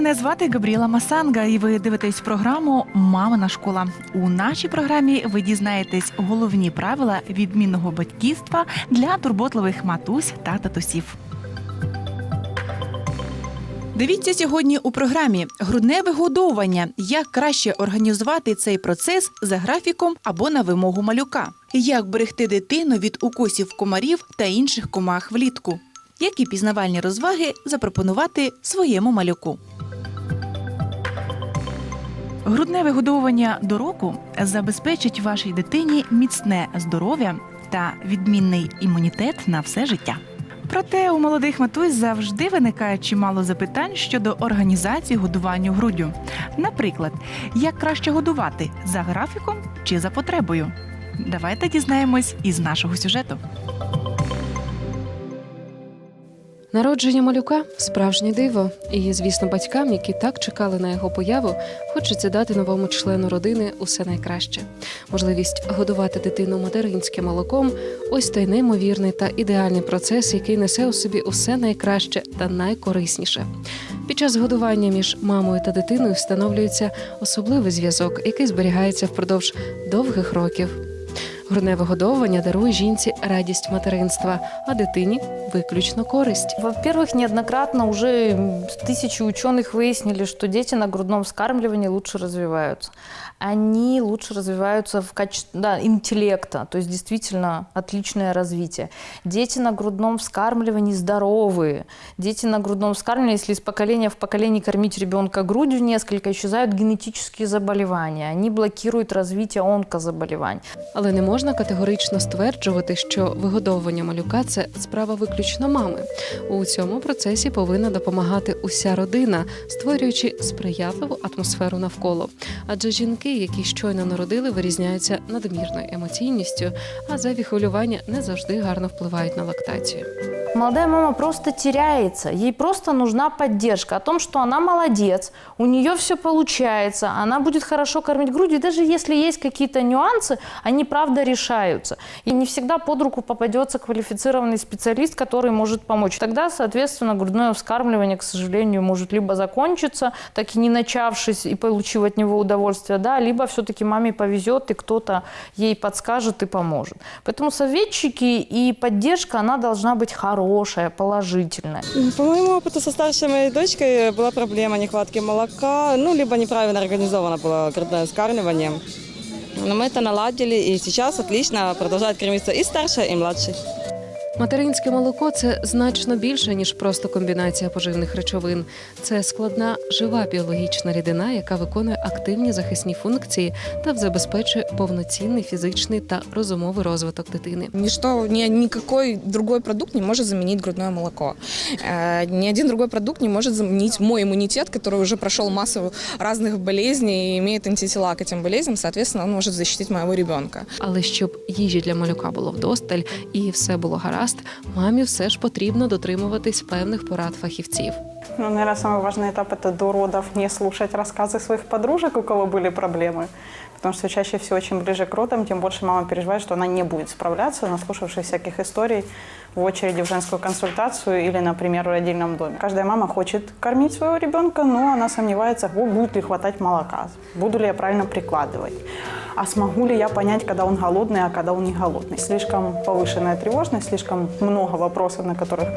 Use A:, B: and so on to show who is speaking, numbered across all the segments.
A: Мене звати Габріела Масанга, і ви дивитесь програму Мамина школа. У нашій програмі ви дізнаєтесь головні правила відмінного батьківства для турботливих матусь та татусів. Дивіться сьогодні у програмі грудне вигодовування. Як краще організувати цей процес за графіком або на вимогу малюка. Як берегти дитину від укусів комарів та інших комах влітку. Які пізнавальні розваги запропонувати своєму малюку. Грудне вигодовування до року забезпечить вашій дитині міцне здоров'я та відмінний імунітет на все життя. Проте у молодих матусь завжди виникає чимало запитань щодо організації годування груддю. Наприклад, як краще годувати за графіком чи за потребою? Давайте дізнаємось із нашого сюжету.
B: Народження малюка справжнє диво, і звісно, батькам, які так чекали на його появу, хочеться дати новому члену родини усе найкраще. Можливість годувати дитину материнським молоком ось той неймовірний та ідеальний процес, який несе у собі усе найкраще та найкорисніше. Під час годування між мамою та дитиною встановлюється особливий зв'язок, який зберігається впродовж довгих років. Грудне вигодовування дарує жінці радість материнства, а дитині виключно користь.
C: Во-первых, неоднократно уже тысячи ученых выяснили, что дети на грудном вскармливании лучше развиваются. Они лучше развиваются в качестве да, интеллекта, то есть действительно отличное развитие. Дети на грудном вскармливании здоровые. Дети на грудном вскармливании, если из поколения в поколение кормить ребенка грудью несколько, исчезают генетические заболевания. Они блокируют развитие онкозаболеваний.
B: Але не можна категорично стверджувати, що вигодовування малюка це справа виключно мами. У цьому процесі повинна допомагати уся родина, створюючи сприятливу атмосферу навколо. Адже жінки, які щойно народили, вирізняються надмірною емоційністю, а зайві хвилювання не завжди гарно впливають на лактацію.
C: Молодая мама просто теряется. Ей просто нужна поддержка о том, что она молодец, у нее все получается, она будет хорошо кормить грудью. Даже если есть какие-то нюансы, они правда решаются. И не всегда под руку попадется квалифицированный специалист, который может помочь. Тогда, соответственно, грудное вскармливание, к сожалению, может либо закончиться, так и не начавшись и получив от него удовольствие, да, либо все-таки маме повезет, и кто-то ей подскажет и поможет. Поэтому советчики и поддержка, она должна быть хорошая, положительная.
D: По моему опыту со старшей моей дочкой была проблема нехватки молока, ну, либо неправильно организовано было грудное вскармливание. Но мы это наладили, и сейчас отлично продолжает кормиться и старшая, и младший.
B: Материнське молоко це значно більше ніж просто комбінація поживних речовин. Це складна жива біологічна рідина, яка виконує активні захисні функції та забезпечує повноцінний фізичний та розумовий розвиток дитини.
E: Ничто, ни, никакой другой продукт не может заменить грудное молоко. Э, Ни один другой продукт не может заменить мой иммунитет, который уже прошел массу разных болезней и имеет антитела к этим болезням. Соответственно, он может защитить моего ребенка.
B: Але щоб їжі для малюка було вдосталь і все було гаразд, мамі все ж потрібно дотримуватись певних порад фахівців.
F: Ну, наверное, самый важный этап – это до родов не слушать рассказы своих подружек, у кого были проблемы. Потому что чаще всего, чем ближе к родам, тем больше мама переживает, что она не будет справляться, наслушавшись всяких историй в очереди в женскую консультацию или, например, в родильном доме. Каждая мама хочет кормить своего ребенка, но она сомневается, «О, будет ли хватать молока, буду ли я правильно прикладывать, А смогу ли я понять, когда он голодный, а когда он не голодный. Слишком повышенная тревожность, слишком много вопросов, на которых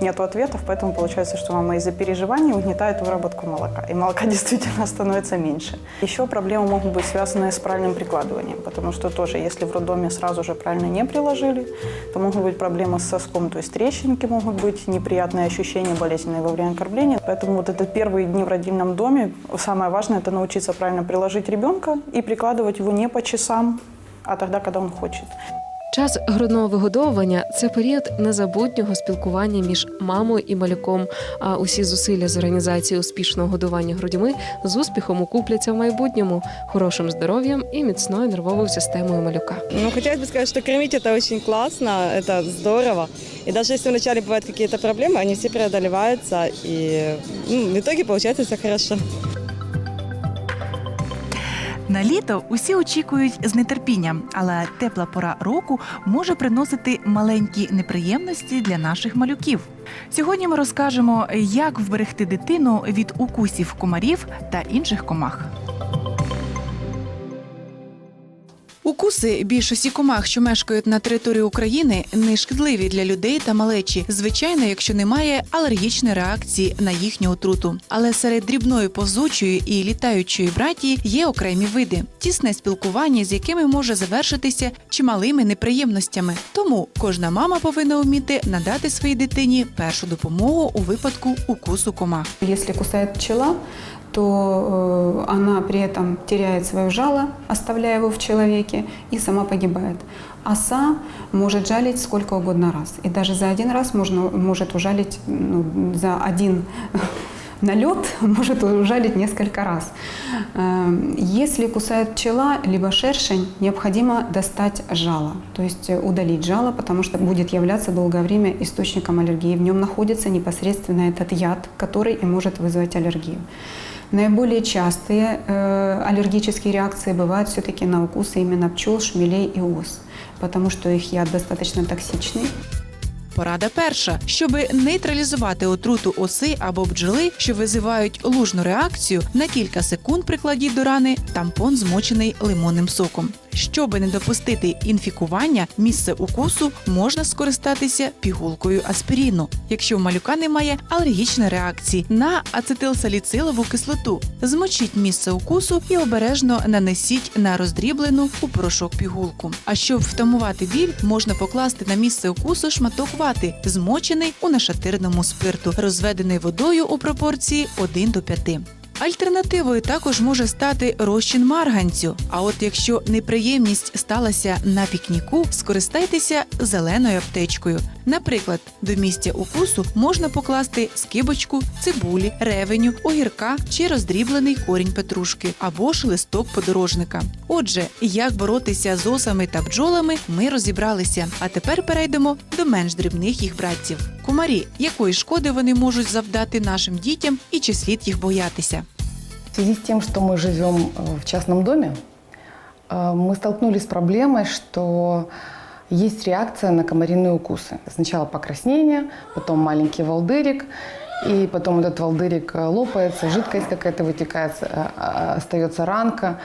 F: нет ответов, поэтому получается, что мама из-за переживаний угнетает выработку молока, и молока действительно становится меньше. Еще проблемы могут быть связаны с правильным прикладыванием, потому что тоже, если в роддоме сразу же правильно не приложили, то могут быть проблемы с соском, то есть трещинки могут быть, неприятные ощущения болезненные во время кормления. Поэтому вот это первые дни в родильном доме, самое важное, это научиться правильно приложить ребенка и прикладывать его не по часам, а тогда, когда он хочет.
B: Час грудного вигодовування це період незабутнього спілкування між мамою і малюком. А усі зусилля з організації успішного годування грудьми з успіхом окупляться в майбутньому, хорошим здоров'ям і міцною нервовою системою малюка.
D: Ну, хотелось бы сказать, что кормить это очень классно, это здорово. И даже если вначале бывают какие-то проблемы, они все преодолеваются, и ну, в итоге получается все хорошо.
A: На літо усі очікують з нетерпінням, але тепла пора року може приносити маленькі неприємності для наших малюків. Сьогодні ми розкажемо, як вберегти дитину від укусів комарів та інших комах. Укуси більшості комах, що мешкають на території України, не шкідливі для людей та малечі, звичайно, якщо немає алергічної реакції на їхню отруту. Але серед дрібної повзучої і літаючої братії є окремі види, тісне спілкування, з якими може завершитися чималими неприємностями. Тому кожна мама повинна вміти надати своїй дитині першу допомогу у випадку укусу комах.
G: Если кусает пчела, то э, она при этом теряет свое жало, оставляя его в человеке, и сама погибает. Оса может жалить сколько угодно раз. И даже за один раз можно, может ужалить, ну, за один налет может ужалить несколько раз. Э, Если кусает пчела, либо шершень, необходимо достать жало, то есть э, удалить жало, потому что будет являться долгое время источником аллергии. В нем находится непосредственно этот яд, который и может вызвать аллергию. Наиболее частые э, аллергические реакции бывают все-таки на укусы именно пчел, шмелей и ос, потому что их яд достаточно токсичный.
A: Порада перша, щоб нейтралізувати отруту оси або бджоли, що визивають лужну реакцію, на кілька секунд прикладіть до рани тампон, змочений лимонним соком. Щоби не допустити інфікування, місце укусу можна скористатися пігулкою аспіріну, якщо у малюка немає алергічної реакції на ацетилсаліцилову кислоту. Змочіть місце укусу і обережно нанесіть на роздріблену у порошок пігулку. А щоб втамувати біль, можна покласти на місце укусу шматок вати, змочений у нашатирному спирту, розведений водою у пропорції 1 до 5. Альтернативою також може стати розчин марганцю. А от якщо неприємність сталася на пікніку, скористайтеся зеленою аптечкою. Наприклад, до місця укусу можна покласти скибочку, цибулі, ревеню, огірка чи роздріблений корінь петрушки або ж листок подорожника. Отже, як боротися з осами та бджолами, ми розібралися. А тепер перейдемо до менш дрібних їх братців. Кумарі, якої шкоди вони можуть завдати нашим дітям і чи слід їх боятися?
H: В связи с тем, что мы живем э, в частном доме, э, мы столкнулись с проблемой, что есть реакция на комариные укусы. Сначала покраснение, потом маленький волдырик, и потом этот волдырик э, лопается, жидкость какая-то вытекает, э, э, остается ранка.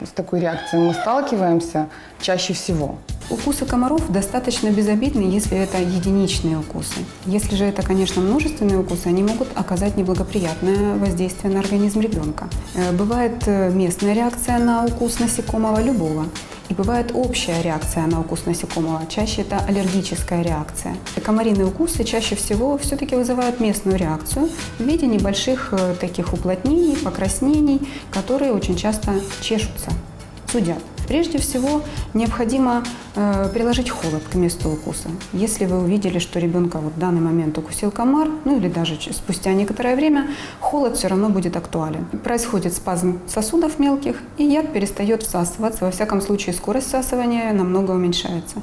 H: С такой реакцией мы сталкиваемся чаще всего.
G: Укусы комаров достаточно безобидны, если это единичные укусы. Если же это, конечно, множественные укусы, они могут оказать неблагоприятное воздействие на организм ребенка. Э, Бывает э, местная реакция на укус насекомого любого. И бывает общая реакция на укус насекомого. Чаще это аллергическая реакция. Комариные укусы чаще всего все-таки вызывают местную реакцию в виде небольших э, таких уплотнений, покраснений, которые очень часто чешутся, зудят. Прежде всего, необходимо э, приложить холод к месту укуса. Если вы увидели, что ребенка вот в данный момент укусил комар, ну или даже ч- спустя некоторое время, холод все равно будет актуален. Происходит спазм сосудов мелких, и яд перестает всасываться. Во всяком случае, скорость всасывания намного уменьшается.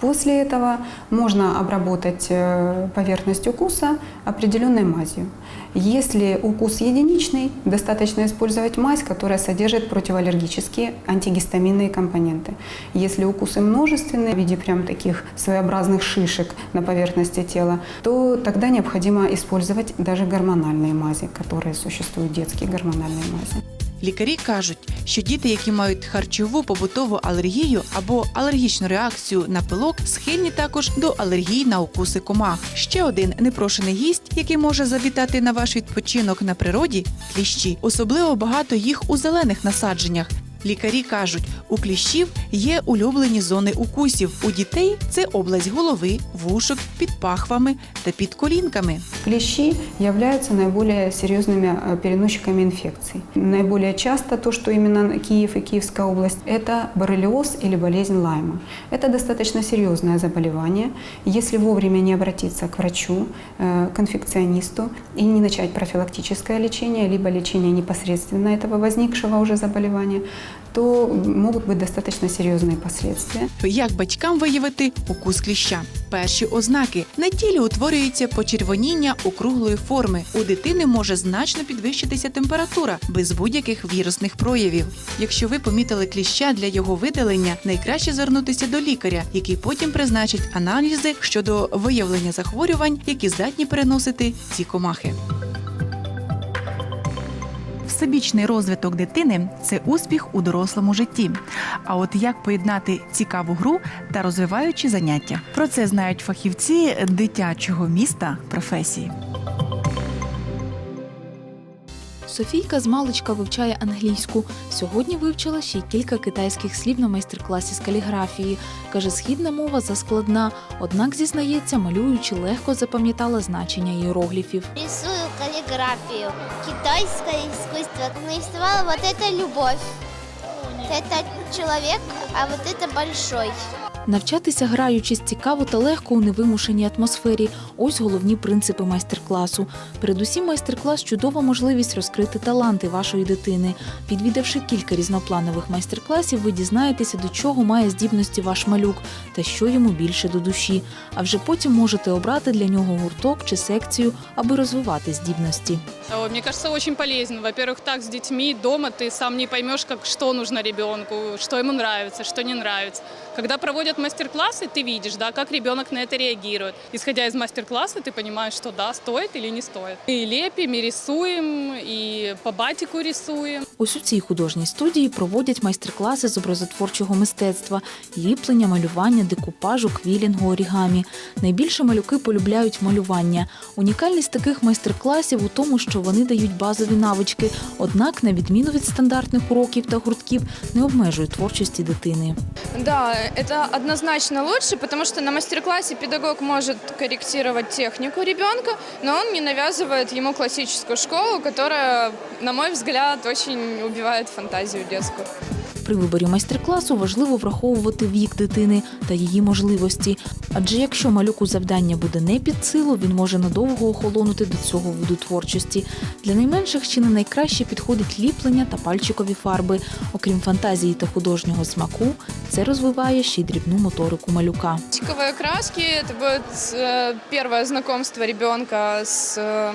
G: После этого можно обработать э, поверхность укуса определенной мазью. Если укус единичный, достаточно использовать мазь, которая содержит противоаллергические антигистаминные компоненты. Если укусы множественные, в виде прям таких своеобразных шишек на поверхности тела, то тогда необходимо использовать даже гормональные мази, которые существуют, детские гормональные мази.
A: Лікарі кажуть, що діти, які мають харчову побутову алергію або алергічну реакцію на пилок, схильні також до алергії на укуси комах. Ще один непрошений гість, який може завітати на ваш відпочинок на природі кліщі. Особливо багато їх у зелених насадженнях. Лікарі кажуть, у кліщів є улюблені зони укусів. У дітей це область голови, вушок, під пахвами та під колінками.
G: Клещи являются наиболее серьезными э, переносчиками инфекций. Наиболее часто то, что именно Киев и Киевская область, это боррелиоз или болезнь Лайма. Это достаточно серьезное заболевание. Если вовремя не обратиться к врачу, э, к инфекционисту и не начать профилактическое лечение, либо лечение непосредственно этого возникшего уже заболевания, то могут быть достаточно серьезные последствия.
A: Як батькам виявити укус кліща? Перші ознаки на тілі утворюється почервоніння округлої форми. У дитини може значно підвищитися температура без будь-яких вірусних проявів. Якщо ви помітили кліща для його видалення, найкраще звернутися до лікаря, який потім призначить аналізи щодо виявлення захворювань, які здатні переносити ці комахи. Всебічний розвиток дитини це успіх у дорослому житті. А от як поєднати цікаву гру та розвиваючі заняття? Про це знають фахівці дитячого міста професії.
I: Софійка з маличка вивчає англійську. Сьогодні вивчила ще й кілька китайських слів на майстер-класі з каліграфії. Каже, східна мова заскладна, однак зізнається, малюючи легко запам'ятала значення іерогліфів.
J: Рисую каллиграфию. Китайское искусство. Нарисовала вот это любовь. Это человек, а вот это большой.
I: Навчатися граючись цікаво та легко у невимушеній атмосфері. Ось головні принципи майстер-класу. Передусім, майстер-клас чудова можливість розкрити таланти вашої дитини. Відвідавши кілька різнопланових майстер-класів, ви дізнаєтеся, до чого має здібності ваш малюк та що йому більше до душі. А вже потім можете обрати для нього гурток чи секцію, аби розвивати здібності.
K: Ой, Мне кажется, очень полезно. Во-первых, так с детьми дома ты сам не поймешь, как, что нужно ребенку, что ему нравится, что не нравится. Когда проводят мастер-классы, ты видишь, да, как ребенок на это реагирует. Исходя из мастер-класса, ты понимаешь, что да, стоит или не стоит. И лепим, и рисуем, и по батику рисуем.
I: Ось у цій художній студії проводять майстер-класи з образотворчого мистецтва, ліплення, малювання, декупажу, квілінгу, орігамі. Найбільше малюки полюбляють малювання. Унікальність таких майстер-класів у тому, що вони дають базові навички, однак, на відміну від стандартних уроків та гуртків, не обмежують творчості дитини.
L: Да, это однозначно лучше, потому что на мастер-классе педагог может корректировать технику ребенка, но он не навязывает ему классическую школу, которая, на мой взгляд, очень убивает фантазию детскую.
I: При виборі майстер-класу важливо враховувати вік дитини та її можливості. Адже якщо малюку завдання буде не під силу, він може надовго охолонути до цього виду творчості. Для найменших чи не найкраще підходить ліплення та пальчикові фарби. Окрім фантазії та художнього смаку, це розвиває ще й дрібну моторику малюка.
L: Тиковые краски – это будет э, первое знакомство ребенка с э,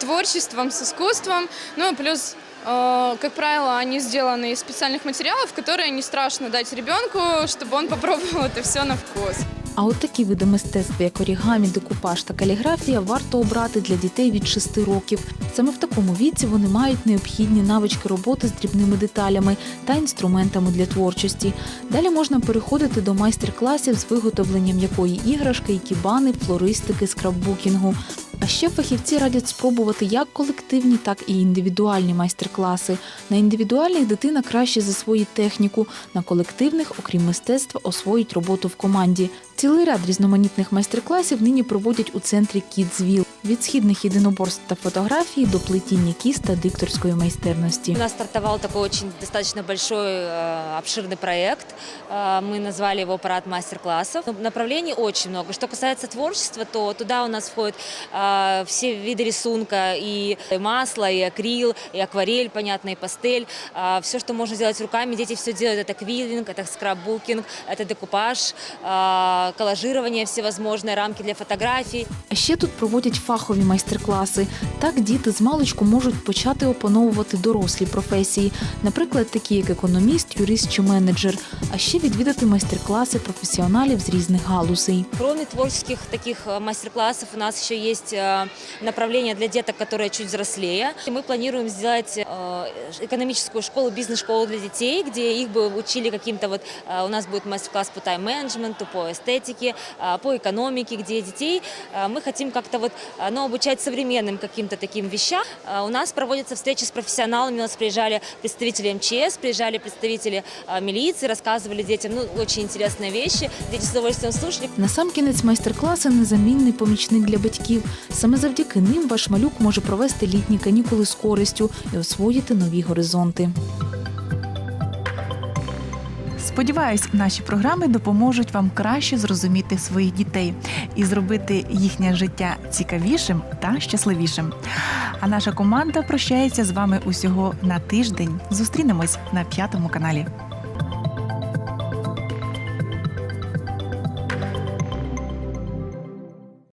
L: творчеством, с искусством. Ну и плюс, э, как правило, они сделаны из специальных материалов, которые не страшно дать ребенку, чтобы он попробовал это все на вкус.
I: А от такі види мистецтва, як орігамі, декупаж та каліграфія, варто обрати для дітей від 6 років. Саме в такому віці вони мають необхідні навички роботи з дрібними деталями та інструментами для творчості. Далі можна переходити до майстер-класів з виготовленням якої іграшки, ікібани, флористики, скраббукінгу. А ще фахівці радять спробувати як колективні, так і індивідуальні майстер-класи. На індивідуальних дитина краще засвоїть техніку, на колективних, окрім мистецтва, освоїть роботу в команді. Цілий ряд різноманітних майстер-класів нині проводять у центрі Кідзвіл від східних єдиноборств та фотографії до плетіння кіст та дикторської майстерності.
M: У нас стартовал такой очень достаточно большой, э, обширный проект. Э, Мы назвали его «Парад мастер-классов». Ну, Направлений очень много. Что касается творчества, то туда у нас входят э, все виды рисунка, и масло, и акрил, и акварель, понятно, и пастель. Все, что можно сделать руками, дети все делают. Это квиллинг, это скраббукинг, это декупаж, э, коллажирование всевозможные, рамки для фотографий.
I: А ще тут проводять фахові майстер-класи. Так діти з маличку можуть почати опановувати дорослі професії, наприклад, такі як економіст, юрист чи менеджер, а ще відвідати майстер-класи професіоналів з різних галузей.
M: Кроме творческих таких э, мастер-классов, у нас еще есть э, направление для деток, которые чуть взрослее. И Мы планируем сделать э, экономическую школу, бизнес-школу для детей, где их бы учили каким-то вот... э, У нас будет мастер-класс по тайм-менеджменту, по эстетике, э, по экономике, где детей э, мы хотим как-то вот э, ну, обучать современным каким-то таким вещам. Э, У нас проводятся встречи с профессионалами, у нас приезжали представители МЧС, приезжали представители э, милиции, рассказывали детям ну, очень интересные вещи. Дети с удовольствием слушали.
I: Насамкінець майстер-класи незамінний помічник для батьків. Саме завдяки ним ваш малюк може провести літні канікули з користю і освоїти нові горизонти.
A: Сподіваюсь, наші програми допоможуть вам краще зрозуміти своїх дітей і зробити їхнє життя цікавішим та щасливішим. А наша команда прощається з вами усього на тиждень. Зустрінемось на п'ятому каналі.